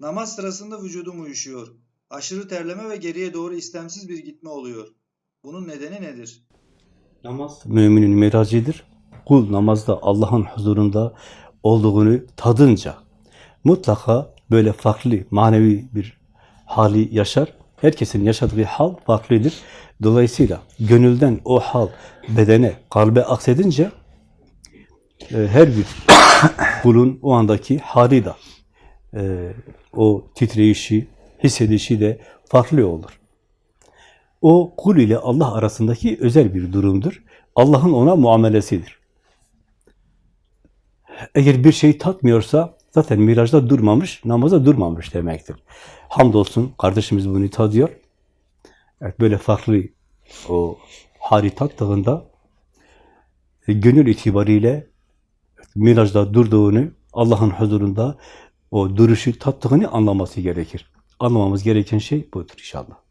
Namaz sırasında vücudum uyuşuyor. Aşırı terleme ve geriye doğru istemsiz bir gitme oluyor. Bunun nedeni nedir? Namaz müminin miracıdır. Kul namazda Allah'ın huzurunda olduğunu tadınca mutlaka böyle farklı manevi bir hali yaşar. Herkesin yaşadığı hal farklıdır. Dolayısıyla gönülden o hal bedene, kalbe aksedince e, her bir kulun o andaki hali de e, o titreyişi, hissedişi de farklı olur. O kul ile Allah arasındaki özel bir durumdur. Allah'ın ona muamelesidir. Eğer bir şey tatmıyorsa zaten mirajda durmamış, namaza durmamış demektir. Hamdolsun kardeşimiz bunu tadıyor. Evet, böyle farklı o hali tattığında e, gönül itibariyle mirajda durduğunu, Allah'ın huzurunda o duruşu tattığını anlaması gerekir. Anlamamız gereken şey budur inşallah.